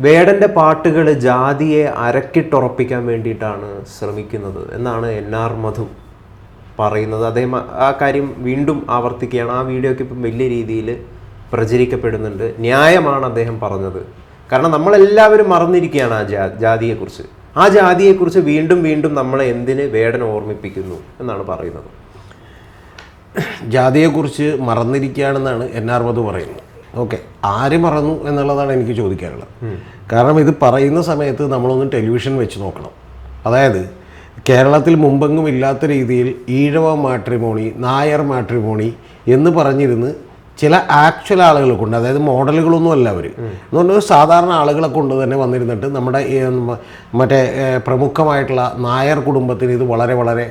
വേടന്റെ പാട്ടുകൾ ജാതിയെ അരക്കിട്ടുറപ്പിക്കാൻ വേണ്ടിയിട്ടാണ് ശ്രമിക്കുന്നത് എന്നാണ് എൻ ആർ മധു പറയുന്നത്. ആ- ആ കാര്യം വീണ്ടും ആവർത്തിക്കുകയാണ്. ആ വീഡിയോയ്ക്ക് ഇപ്പം വലിയ രീതിയിൽ പ്രചരിക്കപ്പെടുന്നുണ്ട്. ന്യായമാണ് അദ്ദേഹം പറഞ്ഞത്. കാരണം നമ്മളെല്ലാവരും മറന്നിരിക്കുകയാണ് ആ ജാ ജാതിയെക്കുറിച്ച്. ആ ജാതിയെക്കുറിച്ച് വീണ്ടും വീണ്ടും നമ്മളെ എന്തിന് വേടൻ ഓർമ്മിപ്പിക്കുന്നു എന്നാണ് പറയുന്നത്. ജാതിയെക്കുറിച്ച് മറന്നിരിക്കുകയാണെന്നാണ് എൻ ആർ മധു പറയുന്നത്. ഓക്കെ ആര് മറന്നു എന്നുള്ളതാണ് എനിക്ക് ചോദിക്കാനുള്ളത്. കാരണം ഇത് പറയുന്ന സമയത്ത് നമ്മളൊന്ന് ടെലിവിഷൻ വെച്ച് നോക്കണം. അതായത് കേരളത്തിൽ മുമ്പെങ്ങും ഇല്ലാത്ത രീതിയിൽ ഈഴവ മാട്രിമോണി നായർ മാട്രിമോണി എന്ന് പറഞ്ഞിരുന്ന് ചില ആക്ച്വൽ ആളുകളെ കൊണ്ട് അതായത് മോഡലുകളൊന്നും അല്ല അവർ പറഞ്ഞാൽ സാധാരണ ആളുകളെ കൊണ്ട് തന്നെ വന്നിരുന്നിട്ട് നമ്മുടെ മറ്റേ പ്രമുഖമായിട്ടുള്ള നായർ കുടുംബത്തിന് ഇത് വളരെ വളരെ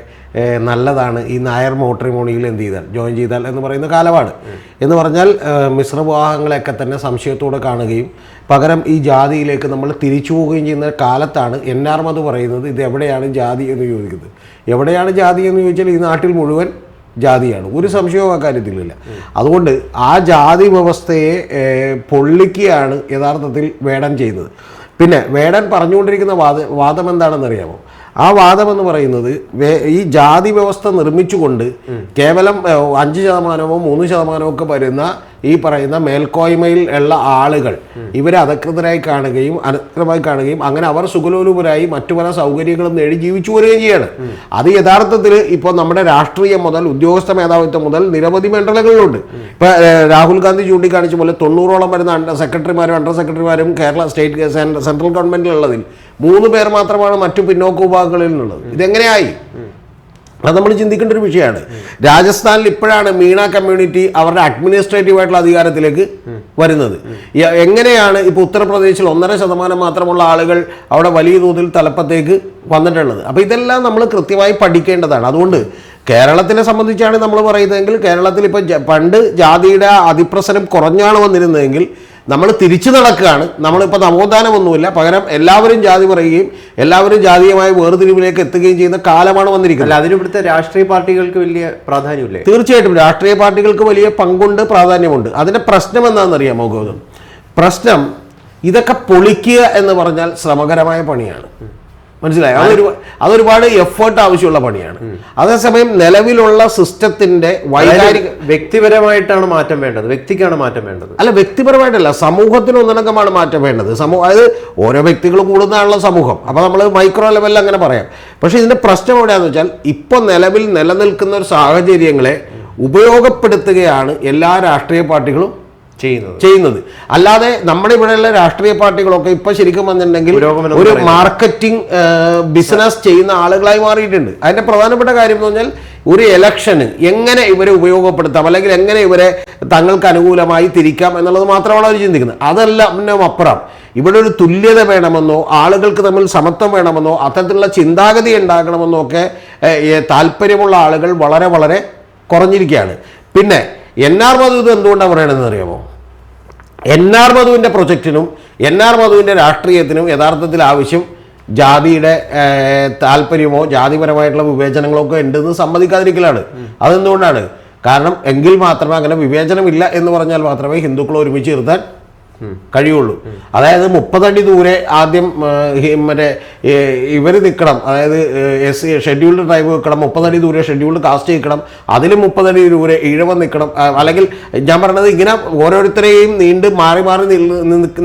നല്ലതാണ്. ഈ നായർ മോട്രിമോണിയിൽ എന്ത് ചെയ്താൽ ജോയിൻ ചെയ്താൽ എന്ന് പറയുന്ന കാലമാണ്. എന്ന് പറഞ്ഞാൽ മിശ്ര മിശ്രവിവാഹങ്ങളെയൊക്കെ തന്നെ സംശയത്തോടെ കാണുകയും പകരം ഈ ജാതിയിലേക്ക് നമ്മൾ തിരിച്ചു പോവുകയും ചെയ്യുന്ന കാലത്താണ് എൻ ആർ മത് പറയുന്നത് ഇത് എവിടെയാണ് ജാതി എന്ന് ചോദിക്കുന്നത്? എവിടെയാണ് ജാതി എന്ന് ചോദിച്ചാൽ ഈ നാട്ടിൽ മുഴുവൻ ജാതിയാണ്. ഒരു സംശയവും ആ കാര്യത്തിലില്ല അതുകൊണ്ട് ആ ജാതി വ്യവസ്ഥയെ പൊള്ളിക്കുകയാണ് യഥാർത്ഥത്തിൽ വേടൻ ചെയ്യുന്നത് പിന്നെ വേടൻ പറഞ്ഞുകൊണ്ടിരിക്കുന്ന വാദ വാദം എന്താണെന്നറിയാമോ? ആ വാദം എന്ന് പറയുന്നത് ഈ ജാതി വ്യവസ്ഥ നിർമ്മിച്ചുകൊണ്ട് കേവലം അഞ്ച് ശതമാനമോ മൂന്ന് ശതമാനമോ ഒക്കെ വരുന്ന ഈ പറയുന്ന മേൽക്കോയ്മയിൽ ഉള്ള ആളുകൾ ഇവരെ അധകൃതരായി കാണുകയും അനധികൃതമായി കാണുകയും അങ്ങനെ അവർ സുഖലോലുപരായി മറ്റു പല സൗകര്യങ്ങളും നേടി ജീവിച്ചു വരികയും ചെയ്യാണ്. അത് യഥാർത്ഥത്തിൽ ഇപ്പോൾ നമ്മുടെ രാഷ്ട്രീയം മുതൽ ഉദ്യോഗസ്ഥ മേധാവിത്വം മുതൽ നിരവധി മണ്ഡലങ്ങളിലുണ്ട് ഇപ്പൊ രാഹുൽ ഗാന്ധി ചൂണ്ടിക്കാണിച്ച പോലെ തൊണ്ണൂറോളം വരുന്ന അണ്ടർ സെക്രട്ടറിമാരും അണ്ടർ സെക്രട്ടറിമാരും കേരള സ്റ്റേറ്റ് സെൻ- സെൻട്രൽ ഗവൺമെന്റിലുള്ളതിൽ മൂന്ന് പേർ മാത്രമാണ് മറ്റു പിന്നോക്ക വിഭാഗങ്ങളിൽ നിന്നുള്ളത് ഇതെങ്ങനെയായി? അത് നമ്മൾ ചിന്തിക്കേണ്ട ഒരു വിഷയമാണ്. രാജസ്ഥാനിൽ ഇപ്പോഴാണ് മീണ കമ്മ്യൂണിറ്റി അവരുടെ അഡ്മിനിസ്ട്രേറ്റീവ് ആയിട്ടുള്ള അധികാരത്തിലേക്ക് വരുന്നത്. എങ്ങനെയാണ് ഇപ്പോൾ ഉത്തർപ്രദേശിൽ ഒന്നര ശതമാനം മാത്രമുള്ള ആളുകൾ അവിടെ വലിയ തോതിൽ തലപ്പത്തേക്ക് വന്നിട്ടുള്ളത്? അപ്പോൾ ഇതെല്ലാം നമ്മൾ കൃത്യമായി പഠിക്കേണ്ടതാണ്. അതുകൊണ്ട് കേരളത്തിനെ സംബന്ധിച്ചാണ് നമ്മൾ പറയുന്നതെങ്കിൽ കേരളത്തിൽ ഇപ്പോൾ പണ്ട് ജാതിയുടെ അതിപ്രസരം കുറഞ്ഞാണ് വന്നിരുന്നതെങ്കിൽ നമ്മൾ തിരിച്ചു നടക്കുകയാണ്. നമ്മളിപ്പോൾ നവോത്ഥാനമൊന്നുമില്ല. പകരം എല്ലാവരും ജാതി പറയുകയും എല്ലാവരും ജാതീയമായ വേർതിരിവിലേക്ക് എത്തുകയും ചെയ്യുന്ന കാലമാണ് വന്നിരിക്കുന്നത്. അല്ല അതിന് ഇവിടുത്തെ രാഷ്ട്രീയ പാർട്ടികൾക്ക് വലിയ പ്രാധാന്യമില്ല? തീർച്ചയായിട്ടും. രാഷ്ട്രീയ പാർട്ടികൾക്ക് വലിയ പങ്കുണ്ട് പ്രാധാന്യമുണ്ട്. അതിന്റെ പ്രശ്നം എന്താണെന്നറിയാമോ ഗൗതം? പ്രശ്നം ഇതൊക്കെ പൊളിക്കുക എന്ന് പറഞ്ഞാൽ ശ്രമകരമായ പണിയാണ്. മനസ്സിലായോ? അതൊരു അതൊരുപാട് എഫേർട്ട് ആവശ്യമുള്ള പണിയാണ്. അതേസമയം നിലവിലുള്ള സിസ്റ്റത്തിന്റെ വൈകാരിക വ്യക്തിപരമായിട്ടാണ് മാറ്റം വേണ്ടത്. വ്യക്തിക്കാണ് മാറ്റം വേണ്ടത്. അല്ല വ്യക്തിപരമായിട്ടല്ല. സമൂഹത്തിന് ഒന്നടങ്കമാണ് മാറ്റം വേണ്ടത്. സമൂഹം അതായത് ഓരോ വ്യക്തികൾ കൂടുന്നതാണല്ലോ സമൂഹം. അപ്പോൾ നമ്മൾ മൈക്രോ ലെവലിൽ അങ്ങനെ പറയാം. പക്ഷേ ഇതിന്റെ പ്രശ്നം എവിടെയാണെന്ന് വെച്ചാൽ ഇപ്പോൾ നിലവിൽ നിലനിൽക്കുന്ന ഒരു സാഹചര്യങ്ങളെ ഉപയോഗപ്പെടുത്തുകയാണ് എല്ലാ രാഷ്ട്രീയ പാർട്ടികളും ചെയ്യുന്നത്. ചെയ്യുന്നത്. അല്ലാതെ നമ്മുടെ ഇവിടെയുള്ള രാഷ്ട്രീയ പാർട്ടികളൊക്കെ ഇപ്പൊ ശരിക്കും വന്നിട്ടുണ്ടെങ്കിൽ ഒരു മാർക്കറ്റിംഗ് ബിസിനസ് ചെയ്യുന്ന ആളുകളായി മാറിയിട്ടുണ്ട്. അതിന്റെ പ്രധാനപ്പെട്ട കാര്യം എന്ന് പറഞ്ഞാൽ ഒരു എലക്ഷന് എങ്ങനെ ഇവരെ ഉപയോഗപ്പെടുത്താം അല്ലെങ്കിൽ എങ്ങനെ ഇവരെ തങ്ങൾക്ക് അനുകൂലമായി തിരിക്കാം എന്നുള്ളത് മാത്രമാണ് അവർ ചിന്തിക്കുന്നത്. അതല്ല അപ്പുറം. ഇവിടെ ഒരു തുല്യത വേണമെന്നോ ആളുകൾക്ക് തമ്മിൽ സമത്വം വേണമെന്നോ അത്തരത്തിലുള്ള ചിന്താഗതി ഉണ്ടാകണമെന്നോ ഒക്കെ താല്പര്യമുള്ള ആളുകൾ വളരെ വളരെ കുറഞ്ഞിരിക്കുകയാണ്. പിന്നെ എൻ ആർ മധു ഇത് എന്തുകൊണ്ടാണ് പറയണതെന്ന് അറിയാമോ? എൻ ആർ മധുവിന്റെ പ്രൊജക്റ്റിനും എൻ ആർ മധുവിന്റെ രാഷ്ട്രീയത്തിനും യഥാർത്ഥത്തിൽ ആവശ്യം ജാതിയുടെ താല്പര്യമോ ജാതിപരമായിട്ടുള്ള വിവേചനങ്ങളോ ഒക്കെ ഉണ്ടെന്ന് സമ്മതിക്കാതിരിക്കലാണ്. അതെന്തുകൊണ്ടാണ്? കാരണം എങ്കിൽ മാത്രമേ അങ്ങനെ വിവേചനമില്ല എന്ന് പറഞ്ഞാൽ മാത്രമേ ഹിന്ദുക്കൾ ഒരുമിച്ച് നിർത്താൻ കഴിയുള്ളൂ. അതായത് മുപ്പതടി ദൂരെ ആദ്യം മറ്റേ ഇവർ നിൽക്കണം അതായത് എസ് ഷെഡ്യൂൾഡ് ട്രൈബ് നിൽക്കണം മുപ്പതടി ദൂരെ ഷെഡ്യൂൾഡ് കാസ്റ്റ് നിൽക്കണം അതിൽ മുപ്പതടി ദൂരെ ഈഴവ നിൽക്കണം അല്ലെങ്കിൽ ഞാൻ പറഞ്ഞത് ഇങ്ങനെ ഓരോരുത്തരെയും നീണ്ട് മാറി മാറി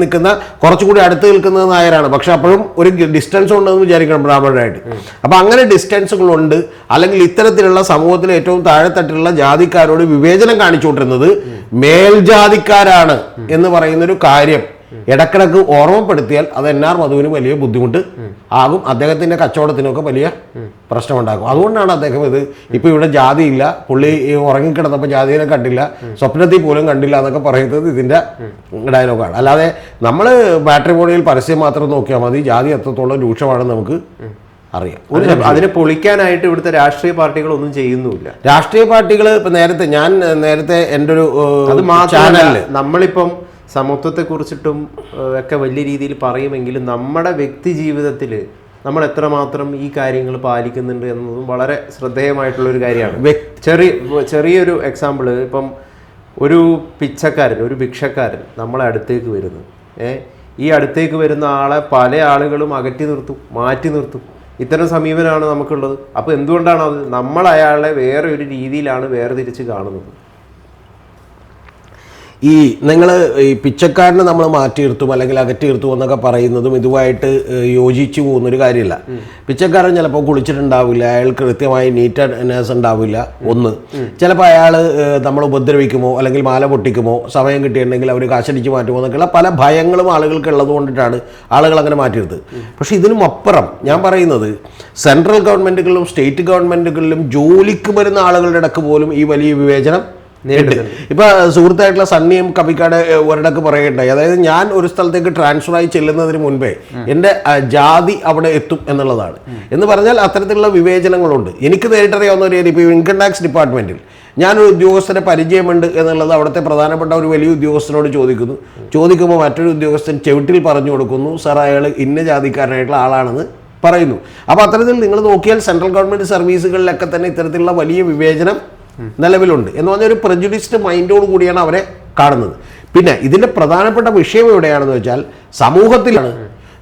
നിൽക്കുന്ന കുറച്ചുകൂടി അടുത്ത് നിൽക്കുന്ന നായരാണ്. പക്ഷെ അപ്പോഴും ഒരു ഡിസ്റ്റൻസ് ഉണ്ടെന്ന് വിചാരിക്കണം ബ്രാഹ്മണരായിട്ട്. അപ്പം അങ്ങനെ ഡിസ്റ്റൻസുകളുണ്ട്. അല്ലെങ്കിൽ ഇത്തരത്തിലുള്ള സമൂഹത്തിലെ ഏറ്റവും താഴെത്തട്ടിലുള്ള ജാതിക്കാരോട് വിവേചനം കാണിച്ചുകൊണ്ടിരുന്നത് മേൽജാതിക്കാരാണ് എന്ന് പറയുന്ന ഒരു കാര്യം ഇടക്കിടക്ക് ഓർമ്മപ്പെടുത്തിയാൽ അത് എൻ ആർ മധുവിന് വലിയ ബുദ്ധിമുട്ട് ആകും. അദ്ദേഹത്തിന്റെ കച്ചവടത്തിനൊക്കെ വലിയ പ്രശ്നമുണ്ടാക്കും അതുകൊണ്ടാണ് അദ്ദേഹം ഇത് ഇപ്പൊ ഇവിടെ ജാതിയില്ല. പുള്ളി ഉറങ്ങിക്കിടന്നപ്പോ ജാതിയെ കണ്ടില്ല. സ്വപ്നത്തിൽ പോലും കണ്ടില്ല എന്നൊക്കെ പറയുന്നത് ഇതിന്റെ ഡയലോഗാണ് അല്ലാതെ നമ്മൾ ബോഡിയിൽ പരസ്യം മാത്രം നോക്കിയാൽ മതി. ജാതി എത്രത്തോളം രൂക്ഷമാണെന്ന് നമുക്ക് അറിയാം. അതിനെ- പൊളിക്കാനായിട്ട് ഇവിടുത്തെ രാഷ്ട്രീയ പാർട്ടികൾ ഒന്നും ചെയ്യുന്നുമില്ല. രാഷ്ട്രീയ പാർട്ടികൾ ഇപ്പൊ നേരത്തെ ഞാൻ നേരത്തെ എന്റെ ഒരു അത് മാത്രമല്ല നമ്മളിപ്പം സമത്വത്തെ കുറിച്ചിട്ടും ഒക്കെ വലിയ രീതിയിൽ പറയുമെങ്കിലും നമ്മുടെ വ്യക്തി ജീവിതത്തിൽ നമ്മൾ എത്രമാത്രം ഈ കാര്യങ്ങൾ പാലിക്കുന്നുണ്ട് എന്നതും വളരെ ശ്രദ്ധേയമായിട്ടുള്ള ഒരു കാര്യമാണ് ചെറിയ ചെറിയൊരു എക്സാമ്പിൾ ഇപ്പം ഒരു പിച്ചക്കാരൻ ഒരു ഭിക്ഷക്കാരൻ നമ്മളെ അടുത്തേക്ക് വരുന്നു. ഏ ഈ അടുത്തേക്ക് വരുന്ന ആളെ പല ആളുകളും അകറ്റി നിർത്തും മാറ്റി നിർത്തും. ഇത്തരം സമീപനമാണ് നമുക്കുള്ളത്. അപ്പോൾ എന്തുകൊണ്ടാണ് അത് നമ്മൾ അയാളെ വേറെ ഒരു രീതിയിലാണ് വേർതിരിച്ച് കാണുന്നത്. ഈ നിങ്ങൾ ഈ പിച്ചക്കാരനെ നമ്മൾ മാറ്റി നിർത്തും അല്ലെങ്കിൽ അകറ്റി നിർത്തും എന്നൊക്കെ പറയുന്നതും ഇതുമായിട്ട് യോജിച്ചു പോകുന്നൊരു കാര്യമില്ല പിച്ചക്കാരൻ ചിലപ്പോൾ കുളിച്ചിട്ടുണ്ടാവില്ല അയാൾ കൃത്യമായി നീറ്റ്നെസ് ഉണ്ടാവില്ല ഒന്ന് ചിലപ്പോൾ അയാൾ നമ്മൾ ഉപദ്രവിക്കുമോ അല്ലെങ്കിൽ മാല പൊട്ടിക്കുമോ സമയം കിട്ടിയിട്ടുണ്ടെങ്കിൽ അവർ കാശടിച്ച് മാറ്റുമോ എന്നൊക്കെയുള്ള പല ഭയങ്ങളും ആളുകൾക്ക് ഉള്ളത് കൊണ്ടിട്ടാണ് ആളുകൾ അങ്ങനെ മാറ്റി പക്ഷേ ഇതിനും അപ്പുറം ഞാൻ പറയുന്നത് സെൻട്രൽ ഗവൺമെന്റുകളിലും സ്റ്റേറ്റ് ഗവൺമെന്റുകളിലും ജോലിക്ക് വരുന്ന ആളുകളുടെ ഇടയ്ക്ക് പോലും ഈ വലിയ വിവേചനം. ഇപ്പൊ സുഹൃത്തായിട്ടുള്ള സണ്ണിയും കപ്പിക്കാട് ഒരിടക്ക് പറയുകയുണ്ടായി. അതായത് ഞാൻ ഒരു സ്ഥലത്തേക്ക് ട്രാൻസ്ഫർ ആയി ചെല്ലുന്നതിന് മുൻപേ എന്റെ ജാതി അവിടെ എത്തും എന്നുള്ളതാണ്. എന്ന് പറഞ്ഞാൽ അത്തരത്തിലുള്ള വിവേചനങ്ങളുണ്ട്. എനിക്ക് നേരിട്ടറിയാവുന്ന ഒരു കാര്യം ഇപ്പോൾ ഇൻകം ടാക്സ് ഡിപ്പാർട്ട്മെന്റിൽ ഞാനൊരു ഉദ്യോഗസ്ഥനെ പരിചയമുണ്ട് എന്നുള്ളത് അവിടുത്തെ പ്രധാനപ്പെട്ട ഒരു വലിയ ഉദ്യോഗസ്ഥനോട് ചോദിക്കുന്നു. ചോദിക്കുമ്പോൾ മറ്റൊരു ഉദ്യോഗസ്ഥൻ ചെവിട്ടിൽ പറഞ്ഞു കൊടുക്കുന്നു സാർ അയാൾ ഇന്ന ജാതിക്കാരനായിട്ടുള്ള ആളാണെന്ന് പറയുന്നു. അപ്പോൾ അത്തരത്തിൽ നിങ്ങൾ നോക്കിയാൽ സെൻട്രൽ ഗവൺമെന്റ് സർവീസുകളിലൊക്കെ തന്നെ ഇത്തരത്തിലുള്ള വലിയ വിവേചനം നിലവിലുണ്ട് എന്ന് പറഞ്ഞാൽ ഒരു പ്രജുഡിസ്ഡ് മൈൻഡോട് കൂടിയാണ് അവരെ കാണുന്നത്. പിന്നെ ഇതിന്റെ പ്രധാനപ്പെട്ട വിഷയം എവിടെയാണെന്ന് വെച്ചാൽ സമൂഹത്തിലാണ്.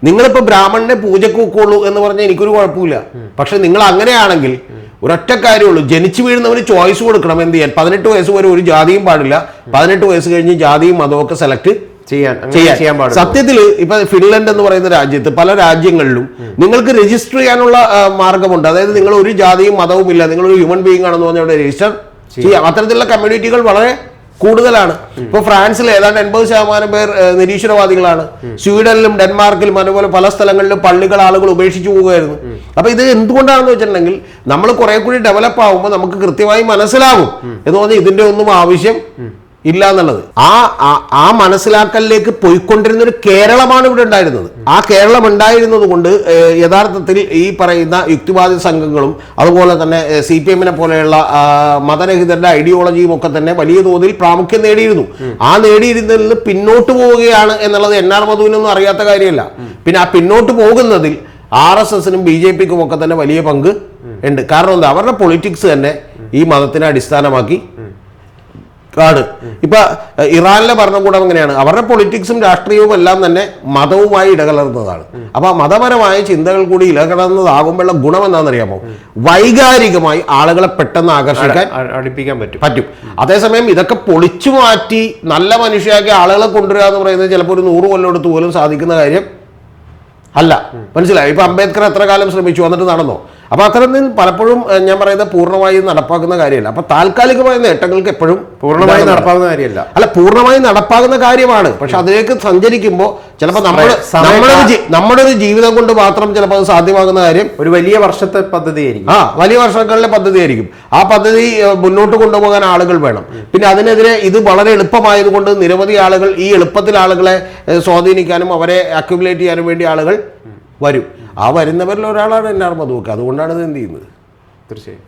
നിങ്ങളിപ്പോൾ ബ്രാഹ്മണനെ പൂജക്ക് വെക്കുള്ളൂ എന്ന് പറഞ്ഞാൽ എനിക്കൊരു കുഴപ്പമില്ല. പക്ഷെ നിങ്ങൾ അങ്ങനെയാണെങ്കിൽ ഒരൊറ്റ കാര്യമുള്ളൂ ജനിച്ചു വീഴുന്നവന് ചോയ്സ് കൊടുക്കണം എന്ത് ചെയ്യാൻ? പതിനെട്ട് വയസ്സ് വരെ ഒരു ജാതിയും പാടില്ല. പതിനെട്ട് വയസ്സ് കഴിഞ്ഞ് ജാതിയും മതവും ഒക്കെ സെലക്ട് ചെയ്യാൻ സത്യത്തിൽ ഇപ്പൊ ഫിൻലൻഡ് എന്ന് പറയുന്ന രാജ്യത്ത് പല രാജ്യങ്ങളിലും നിങ്ങൾക്ക് രജിസ്റ്റർ ചെയ്യാനുള്ള മാർഗമുണ്ട്. അതായത് നിങ്ങൾ ഒരു ജാതിയും മതവും ഇല്ല നിങ്ങൾ ഒരു ഹ്യൂമൻ ബീയിങ് ആണെന്ന് പറഞ്ഞാൽ അവിടെ രജിസ്റ്റർ ചെയ്യാം. അത്തരത്തിലുള്ള കമ്മ്യൂണിറ്റികൾ വളരെ കൂടുതലാണ്. ഇപ്പൊ ഫ്രാൻസിൽ ഏതാണ്ട് എൺപത് ശതമാനം പേർ നിരീശ്വരവാദികളാണ്. സ്വീഡനിലും ഡെൻമാർക്കിലും അതുപോലെ പല സ്ഥലങ്ങളിലും പള്ളികൾ ആളുകൾ ഉപേക്ഷിച്ചു പോവുകയായിരുന്നു. അപ്പൊ ഇത് എന്തുകൊണ്ടാണെന്ന് വെച്ചിട്ടുണ്ടെങ്കിൽ നമ്മൾ കുറെ കൂടി ഡെവലപ്പ് ആകുമ്പോൾ നമുക്ക് കൃത്യമായി മനസ്സിലാവും എന്ന് പറഞ്ഞാൽ ഇതിന്റെ ഒന്നും ആവശ്യം ഇല്ല എന്നുള്ളത്. ആ ആ- മനസ്സിലാക്കലിലേക്ക് പോയിക്കൊണ്ടിരുന്ന ഒരു കേരളമാണ് ഇവിടെ ഉണ്ടായിരുന്നത്. ആ കേരളം ഉണ്ടായിരുന്നത് കൊണ്ട് യഥാർത്ഥത്തിൽ ഈ പറയുന്ന യുക്തിവാദി സംഘങ്ങളും അതുപോലെ തന്നെ സി പി എമ്മിനെ പോലെയുള്ള മതരഹിതരുടെ ഐഡിയോളജിയും ഒക്കെ തന്നെ വലിയ തോതിൽ പ്രാമുഖ്യം നേടിയിരുന്നു. ആ നേടിയിരുന്നതിൽ നിന്ന് പിന്നോട്ട് പോവുകയാണ് എന്നുള്ളത് എൻ ആർ മധുവിനൊന്നും അറിയാത്ത കാര്യമല്ല. പിന്നെ ആ പിന്നോട്ട് പോകുന്നതിൽ ആർ എസ് എസിനും ബി ജെ പിക്കും ഒക്കെ തന്നെ വലിയ പങ്ക് ഉണ്ട്. കാരണം എന്താ? അവരുടെ പൊളിറ്റിക്സ് തന്നെ ഈ മതത്തിനെ അടിസ്ഥാനമാക്കി ആണ് ഇപ്പൊ ഇറാനിലെ ഭരണകൂടം എങ്ങനെയാണ്? അവരുടെ പൊളിറ്റിക്സും രാഷ്ട്രീയവും എല്ലാം തന്നെ മതവുമായി ഇടകലർന്നതാണ്. അപ്പൊ മതപരമായ ചിന്തകൾ കൂടി ഇടകലർന്നതാകുമ്പോഴുള്ള ഗുണം എന്താണെന്നറിയാമോ വൈകാരികമായി ആളുകളെ പെട്ടെന്ന് ആകർഷിക്കാൻ അടുപ്പിക്കാൻ പറ്റും. പറ്റും. അതേസമയം ഇതൊക്കെ പൊളിച്ചു മാറ്റി നല്ല മനുഷ്യരാക്കി ആളുകളെ കൊണ്ടുവരിക എന്ന് പറയുന്നത് ചിലപ്പോൾ ഒരു നൂറ് കൊല്ലം എടുത്ത് പോലും സാധിക്കുന്ന കാര്യം അല്ല. മനസ്സിലായി? ഇപ്പൊ അംബേദ്കർ എത്ര കാലം ശ്രമിച്ചു? എന്നിട്ട് നടന്നോ? അപ്പൊ അത്തരത്തിൽ പലപ്പോഴും ഞാൻ പറയുന്നത് പൂർണമായി നടപ്പാക്കുന്ന കാര്യമല്ല. അപ്പൊ താൽക്കാലികമായ നേട്ടങ്ങൾക്ക് എപ്പോഴും പൂർണമായി നടപ്പാക്കുന്ന നടപ്പാകുന്ന കാര്യമല്ല. അല്ല പൂർണമായി നടപ്പാകുന്ന കാര്യമാണ്. പക്ഷെ അതിലേക്ക് സഞ്ചരിക്കുമ്പോൾ ചിലപ്പോൾ നമ്മൾ നമ്മുടെ ഒരു നമ്മുടെ ഒരു ജീവിതം കൊണ്ട് മാത്രം ചിലപ്പോൾ അത് സാധ്യമാകുന്ന കാര്യം ഒരു വലിയ വർഷത്തെ പദ്ധതിയായിരിക്കും. ആ വലിയ വർഷങ്ങളിലെ പദ്ധതിയായിരിക്കും. ആ പദ്ധതി മുന്നോട്ട് കൊണ്ടുപോകാൻ ആളുകൾ വേണം. പിന്നെ അതിനെതിരെ ഇത് വളരെ എളുപ്പമായതുകൊണ്ട് നിരവധി ആളുകൾ ഈ എളുപ്പത്തിൽ ആളുകളെ സ്വാധീനിക്കാനും അവരെ അക്യുമുലേറ്റ് ചെയ്യാനും വേണ്ടി ആളുകൾ വരും. ആ വരുന്നവരിൽ ഒരാളാണ് എന്നാർ മധുവൊക്കെ. അതുകൊണ്ടാണ് ഇത് എന്ത് ചെയ്യുന്നത്? തീർച്ചയായും.